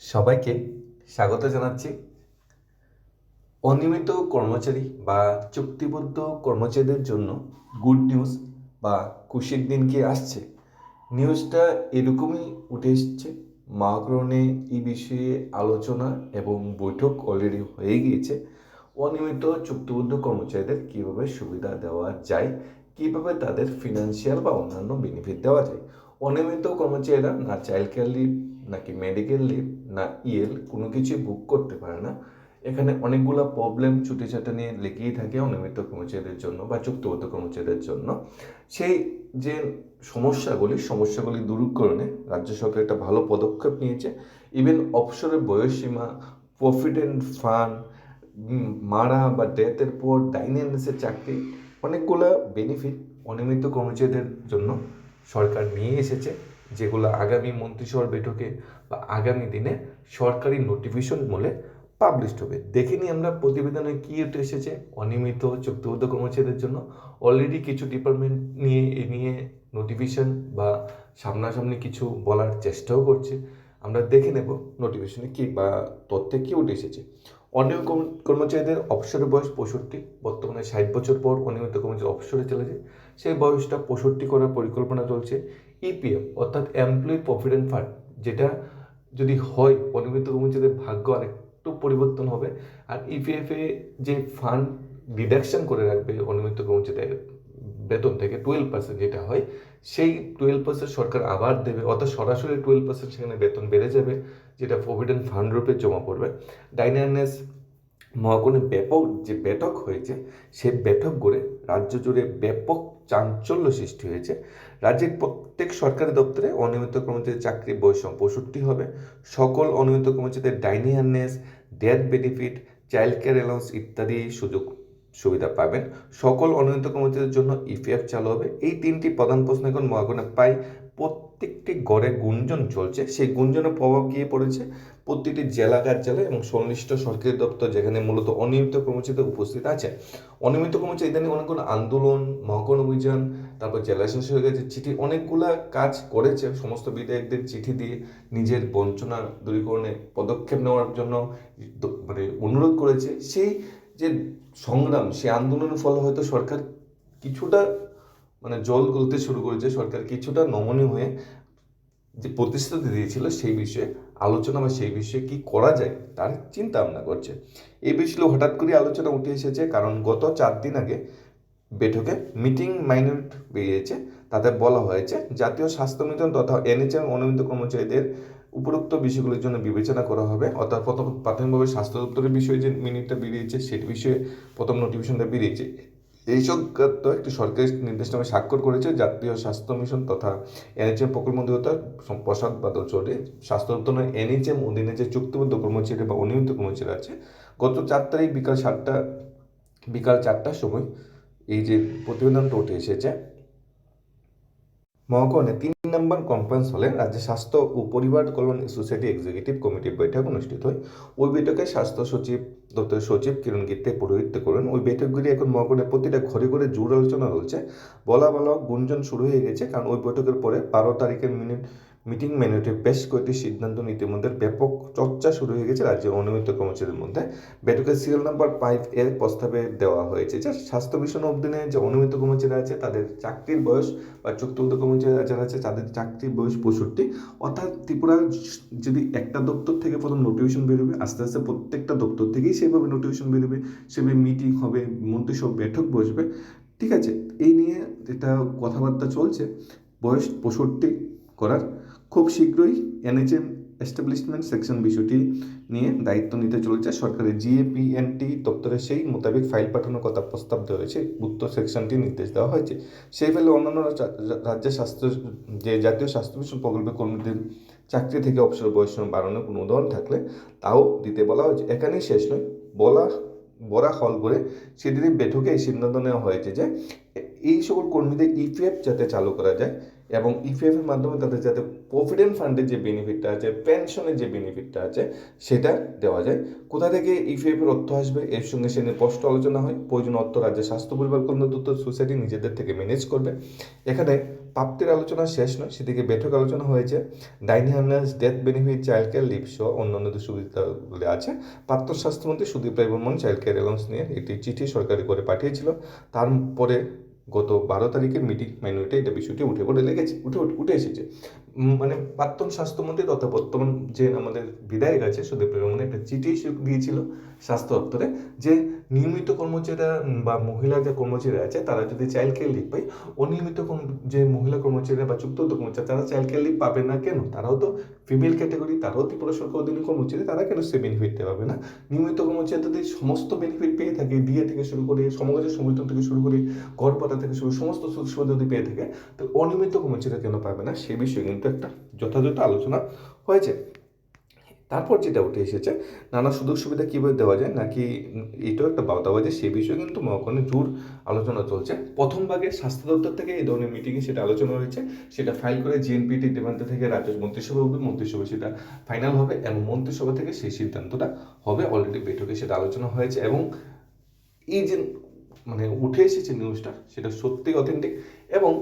সবাইকে স্বাগত জানাচ্ছি। অনিয়মিত কর্মচারী বা চুক্তিবদ্ধ কর্মচারীদের জন্য গুড নিউজ বা খুশির দিন কি আসছে? নিউজটা এরকমই উঠে এসছে। মহাকরণে এই বিষয়ে আলোচনা এবং বৈঠক অলরেডি হয়ে গিয়েছে। অনিয়মিত চুক্তিবদ্ধ কর্মচারীদের কীভাবে সুবিধা দেওয়া যায়? কীভাবে তাদের ফিনান্সিয়াল বা অন্যান্য বেনিফিট দেওয়া যায়? অনিয়মিত কর্মচারীরা না চাইল্ড কেয়ার লিভ নাকি মেডিকেল লিভ না ইএল কোনো কিছুই বুক করতে পারে না। এখানে অনেকগুলো প্রবলেম ছুটি ছাটা নিয়ে লেগেই থাকে অনিয়মিত কর্মচারীদের জন্য বা চুক্তিবদ্ধ কর্মচারীদের জন্য। সেই যে সমস্যাগুলি সমস্যাগুলি দূরীকরণে রাজ্য সরকার একটা ভালো পদক্ষেপ নিয়েছে। ইভেন অবসরের বয়সসীমা প্রভিডেন্ট ফান্ড মারা বা ডেথের পর ডাইনেন্সের চাকরি, অনেকগুলো বেনিফিট অনিয়মিত কর্মচারীদের জন্য সরকার নিয়ে এসেছে। যেগুলো আগামী মন্ত্রিসভার বৈঠকে বা আগামী দিনে সরকারি নোটিফিকেশন বলে পাবলিশড হবে। দেখিনি আমরা প্রতিবেদনে কী উঠে এসেছে? অনিয়মিত চুক্তিবদ্ধ কর্মচারীদের জন্য অলরেডি কিছু ডিপার্টমেন্ট নিয়ে, এ নিয়ে নোটিফিকেশন বা সামনাসামনি কিছু বলার চেষ্টাও করছে। আমরা দেখে নেব নোটিফিকেশনে কি বা তথ্যে কী উঠে এসেছে। অনিয়মিত কর্ম- কর্মচারীদের অবসরের বয়স পঁয়ষট্টি, বর্তমানে ষাট বছর পর অনিয়মিত কর্মচারী অবসরে চলে যায় সেই বয়সটা পঁয়ষট্টি করার পরিকল্পনা চলছে। ইপিএফ অর্থাৎ এমপ্লয়ি প্রভিডেন্ট ফান্ড যেটা যদি হয় অনিয়মিত কর্মচারীদের ভাগ্য আরেকটু পরিবর্তন হবে। আর ইপিএফে যে ফান্ড ডিডাকশন করে রাখবে অনিয়মিত কর্মচারীদের বেতন থেকে টুয়েলভ পার্সেন্ট যেটা হয়, সেই টুয়েলভ পার্সেন্ট সরকার আবার দেবে, অর্থাৎ সরাসরি টুয়েলভ পার্সেন্ট সেখানে বেতন বেড়ে যাবে, যেটা প্রভিডেন্ট ফান্ড রূপে জমা পড়বে। ডাইনারনেস মহাকরণে ব্যাপক যে বৈঠক হয়েছে, সে বৈঠক করে রাজ্য জুড়ে ব্যাপক চাঞ্চল্য সৃষ্টি হয়েছে। রাজ্যের প্রত্যেক সরকারি দপ্তরে অনিয়মিত কর্মচারীর চাকরি বয়স পঁয়ষট্টি হবে। সকল অনিয়মিত কর্মচারীদের die in harness death benefit, child care allowance ইত্যাদি সুযোগ সুবিধা পাবেন। সকল অনিয়মিত কর্মচারীদের জন্য ইপিএফ চালু হবে। এই তিনটি প্রধান প্রশ্ন এখন মহাগণে পাই প্রত্যেকটি গড়ে গুঞ্জন চলছে। সেই গুঞ্জনের প্রভাব গিয়ে পড়েছে প্রতিটি জেলা কার্যালয় এবং সংশ্লিষ্ট সরকারি দপ্তর যেখানে মূলত অনিয়মিত কর্মচারীদের উপস্থিত আছে। অনিয়মিত কর্মচারী ইদানিং অনেকগুলো আন্দোলন মহকন অভিযান, তারপর জেলা শাসকের কাছে চিঠি অনেকগুলা কাজ করেছে। সমস্ত বিধায়কদের চিঠি দিয়ে নিজের বঞ্চনা দূরীকরণে পদক্ষেপ নেওয়ার জন্য মানে অনুরোধ করেছে। সেই যে সংগ্রাম, সেই আন্দোলনের ফলে হয়তো সরকার কিছুটা মানে জল গলতে শুরু করেছে। সরকার কিছুটা নমনীয় হয়ে যে প্রতিশ্রুতি দিয়েছিল সেই বিষয়ে আলোচনা বা সেই বিষয়ে কি করা যায়, তার চিন্তা ভাবনা করছে। এই বিষয়ে হঠাৎ করে আলোচনা উঠে এসেছে, কারণ গত চার দিন আগে বৈঠকে মিটিং মাইনরিট বেরিয়েছে। তাতে বলা হয়েছে, জাতীয় স্বাস্থ্য মিশন তথা এনএচএম অনুমিত কর্মচারীদের উপরোক্ত বিষয়গুলির জন্য বিবেচনা করা হবে। অর্থাৎ প্রথম প্রাথমিকভাবে স্বাস্থ্য দপ্তরের বিষয়ে যে মিনিটটা বেরিয়েছে সেই বিষয়ে প্রথম নোটিফিকেশনটা বেরিয়েছে। এই সংক্রান্ত একটি সরকারি নির্দেশনামে স্বাক্ষর করেছে, জাতীয় স্বাস্থ্য মিশন তথা এনএইচএম প্রকল্প অধিকর্তা প্রসাদ বাদল চৌধুরী স্বাস্থ্য দপ্তরের এনএচএম অধীনে যে চুক্তিবদ্ধ কর্মচারী বা অনিয়মিত কর্মচারী আছে, গত চার তারিখ বিকাল সাতটা, বিকাল চারটার সময় এই যে প্রতিবেদনটা উঠে এসেছে মহাকরণে তিন নম্বর কনফারেন্স হলে রাজ্য স্বাস্থ্য ও পরিবার কল্যাণ সোসাইটি এক্সিকিউটিভ কমিটির বৈঠক অনুষ্ঠিত হয়। ওই বৈঠকে স্বাস্থ্য সচিব, দপ্তরের সচিব কিরণ গীতে পৌরোহিত্য করেন। ওই বৈঠকগুলি এখন মহাকরণে প্রতিটা ঘরে ঘরে জোর আলোচনা হচ্ছে বলা বলা গুঞ্জন শুরু হয়ে গেছে, কারণ ওই বৈঠকের পরে বারো তারিখের মিনিট মিটিং ম্যানুটে বেশ কয়েকটি সিদ্ধান্ত ইতিমধ্যে ব্যাপক চর্চা শুরু হয়ে গেছে রাজ্যের অনুমিত কর্মচারীর মধ্যে। বৈঠকের সিরিয়াল নাম্বার ফাইভ এর প্রস্তাবে দেওয়া হয়েছে যে, স্বাস্থ্য মিশন অধীনে যে অনুমিত কর্মচারী আছে, তাদের চাকরির বয়স বা চুক্তিবদ্ধ কর্মচারী যারা আছে, তাদের চাকরির বয়স পঁয়ষট্টি। অর্থাৎ ত্রিপুরার যদি একটা দপ্তর থেকে প্রথম নোটিফিকেশন বেরোবে, আস্তে আস্তে প্রত্যেকটা দপ্তর থেকেই সেভাবে নোটিফিকেশন বেরোবে, সেভাবে মিটিং হবে, মন্ত্রিসভা বৈঠক বসবে। ঠিক আছে, এই নিয়ে এটা কথাবার্তা চলছে, বয়স পঁয়ষট্টি করার খুব শীঘ্রই এনএচএম এস্টাবলিশমেন্ট সেকশন বিষয়টি নিয়ে দায়িত্ব নিতে চলেছে সরকারের জিএপিএনটি দপ্তরে সেই মোতাবেক ফাইল পাঠানোর কথা প্রস্তাব দেওয়া হয়েছে উত্তর সেকশনটি নির্দেশ দেওয়া হয়েছে। সেই ফলে অন্যান্য রাজ্যের স্বাস্থ্য, যে জাতীয় স্বাস্থ্য মিশন প্রকল্পের কর্মীদের চাকরি থেকে অবসর বয়স বাড়ানোর কোনো উদাহরণ থাকলে তাও দিতে বলা হয়েছে। এখানেই শেষ নয়, বলা, বরা হল করে সেদিনের বৈঠকে এই সিদ্ধান্ত নেওয়া হয়েছে যে এই সকল কর্মীদের ইপিএফ যাতে চালু করা যায় এবং ইপিএফ এর মাধ্যমে তাদের যাতে প্রভিডেন্ট ফান্ডের যে বেনিফিটটা আছে পেনশনের যে বেনিফিটটা আছে, সেটা দেওয়া যায়। কোথা থেকে ইপিএফ এর অর্থ আসবে, এর সঙ্গে সে নিয়ে স্পষ্ট আলোচনা হয়। প্রয়োজন অর্থ রাজ্যের স্বাস্থ্য পরিবার কল্যাণ দপ্তর সোসাইটি নিজেদের থেকে ম্যানেজ করবে। এখানে প্রাপ্তির আলোচনা শেষ নয়, সেদিকে বৈঠক আলোচনা হয়েছে। Die in harness death benefit child care leave সহ অন্যান্য যে সুবিধাগুলি আছে। প্রাপ্ত স্বাস্থ্যমন্ত্রী Sudip Roy Barman child care allowance নিয়ে একটি চিঠি সরকারি করে পাঠিয়েছিল। তারপরে গত বারো তারিখের মিটিং মাইনরিটি এটা বিষয়টি উঠে পড়ে লেগেছে উঠে উঠে এসেছে। মানে প্রাক্তন স্বাস্থ্যমন্ত্রী তথা বর্তমান যে আমাদের বিধায়ক আছে সুদীপ রায় একটা চিঠি দিয়েছিল স্বাস্থ্য দপ্তরে যে নিয়মিত কর্মচারীরা বা মহিলা যে কর্মচারীরা আছে, তারা যদি চাইল্ড কেয়ার লিভ পায়, অনিয়মিত যে মহিলা কর্মচারীরা বা চুক্ত কর্মচারী, তারা চাইল্ড কেয়ার লিভ পাবে না কেন? তারাও তো ফিমেল ক্যাটাগরি তারাও ত্রিপুরা সরকার অধীনে কর্মচারী, তারা কেন সে বেনিফিটটা পাবে না? নিয়মিত কর্মচারী যদি সমস্ত বেনিফিট পেয়ে থাকে, বিয়ে থেকে শুরু করে, সমাজের সমর্থন থেকে শুরু করে ভাড়া থেকে শুরু সমস্ত সুযোগ সুবিধা যদি পেয়ে থাকে, তো অনিয়মিত কর্মচারীরা কেন পাবে না? সে বিষয়ে কিন্তু একটা যথাযথ আলোচনা হয়েছে। তারপর যেটা উঠে এসেছে, নানা সুযোগ সুবিধা কীভাবে দেওয়া যায় নাকি এটাও একটা বাউতাবাজি সে বিষয়ে কিন্তু ওখানে জোর আলোচনা চলছে। প্রথম ভাগে স্বাস্থ্য দপ্তর থেকে এই ধরনের মিটিংয়ে সেটা আলোচনা হয়েছে। সেটা ফাইল করে জিএনপিটি ডিমান্ড থেকে রাজ্য মন্ত্রিসভা হবে মন্ত্রিসভা সেটা ফাইনাল হবে এবং মন্ত্রিসভা থেকে সেই সিদ্ধান্তটা হবে। অলরেডি বৈঠকে সেটা আলোচনা হয়েছে এবং এই যে মানে উঠে এসেছে নিউজটা সেটা সত্যি অথেন্টিক এবং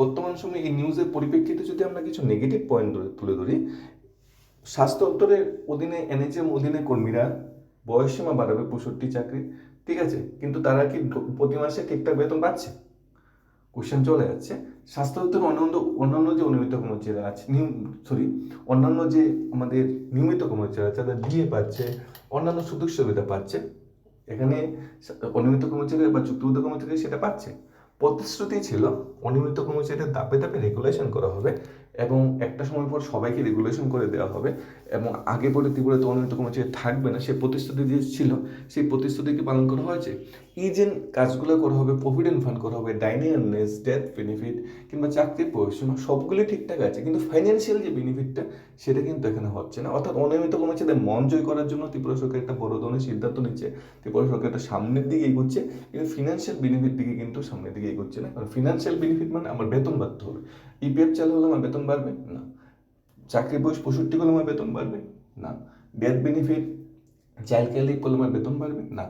বর্তমান সময়ে এই নিউজের পরিপ্রেক্ষিতে যদি আমরা কিছু নেগেটিভ পয়েন্ট তুলে ধরি, স্বাস্থ্য দপ্তরের অধীনে এনএচএম অধীনে কর্মীরা বয়সসীমা বাড়াবে পঁয়ষট্টি চাকরি, ঠিক আছে? কিন্তু তারা কি প্রতি মাসে ঠিকঠাক বেতন পাচ্ছে? কোশ্চেন চলে যাচ্ছে। স্বাস্থ্য দপ্তরের অন্যান্য অন্যান্য যে অনিয়মিত কর্মচারীরা আছে সরি অন্যান্য যে আমাদের নিয়মিত কর্মচারীরা আছে তারা ডিএ পাচ্ছে, অন্যান্য সুযোগ সুবিধা পাচ্ছে, এখানে অনিয়মিত কর্মচারী বা চুক্তিবদ্ধ কর্মচারী সেটা পাচ্ছে। প্রতিশ্রুতি ছিল অনিয়মিত কর্মচারীদের ধাপে ধাপে রেগুলেশন করা হবে। এবং একটা সময় পর সবাইকে রেগুলেশন করে দেওয়া হবে এবং আগে পরে ত্রিপুরাতে অনিয়মিত কর্মচারী থাকবে না সেই প্রতিশ্রুতি যে ছিল সেই প্রতিশ্রুতিকে পালন করা হয়েছে? যে কাজগুলো করা হবে প্রভিডেন্ট ফান্ড করা হবে ডাইনিয়ারনেস ডেথ বেনিফিট কিংবা চাকরির পরিশ্রম সবগুলি ঠিকঠাক আছে, কিন্তু ফাইন্যান্সিয়াল যে বেনিফিটটা সেটা কিন্তু এখানে হচ্ছে না। অর্থাৎ অনিয়মিত কর্মচারীদের মন জয় করার জন্য ত্রিপুরা সরকার একটা বড় ধরনের সিদ্ধান্ত নিচ্ছে, ত্রিপুরা সরকার একটা সামনের দিকে এগোচ্ছে, কিন্তু ফিনান্সিয়াল বেনিফিট দিকে কিন্তু সামনের দিকে এগোচ্ছে না। কারণ ফিনান্সিয়াল বেনিফিট মানে আমার বেতন বাড়তে হবে। ইপিএফ চালু হলে আমার বেতন বাড়বে? না। চাকরি বয়স পঁয়ষট্টি করলে আমার বেতন বাড়বে? না। Death benefit child care leave করলে আমার বেতন বাড়বে? না।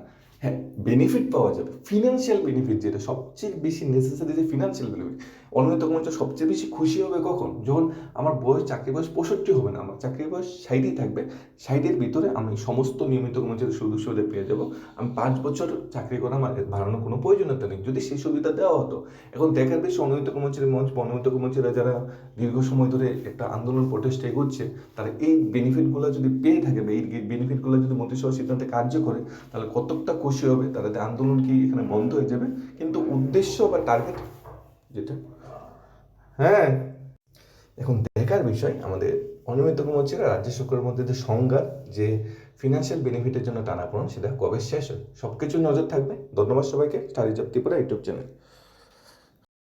হ্যাঁ বেনিফিট পাওয়া যাবে। ফিনান্সিয়াল বেনিফিট যেটা, সবচেয়ে বেশি নেসেসারি যে ফিনান্সিয়াল বেনিফিট অনিয়মিত কর্মচারী সবচেয়ে বেশি খুশি হবে কখন? যখন আমার বয়স চাকরি বয়স পঁয়ষট্টি হবে না আমার, চাকরির বয়স ষাটই থাকবে। ষাটের ভিতরে আমি সমস্ত নিয়মিত কর্মচারী সুযোগ সুবিধা পেয়ে যাব। আমি পাঁচ বছর চাকরি করা আমার বাড়ানোর কোনো প্রয়োজনীয়তা নেই। যদি সেই সুবিধা দেওয়া হতো, এখন দেখার বেশি অনিয়মিত কর্মচারী মঞ্চ অনিয়মিত কর্মচারীরা যারা দীর্ঘ সময় ধরে একটা আন্দোলন প্রোটেস্ট এগোচ্ছে, তারা এই বেনিফিটগুলো যদি পেয়ে থাকে বা এই বেনিফিটগুলো যদি মন্ত্রিসভা সিদ্ধান্তে কার্য করে তাহলে কতটা খুশি হবে তাদের আন্দোলন কি এখানে বন্ধ হয়ে যাবে? কিন্তু উদ্দেশ্য বা টার্গেট যেটা? হ্যাঁ। এখন দেখার বিষয়, আমাদের অনিয়মিত কর্মচারীরা রাজ্য সরকারের মধ্যে যে সংজ্ঞা যে ফিনান্সিয়াল বেনিফিটের জন্য টানাপোড়েন, সেটা কবে শেষ হয়? সব কিছু নজর থাকবে। ধন্যবাদ সবাইকে। Job Tripura YouTube channel.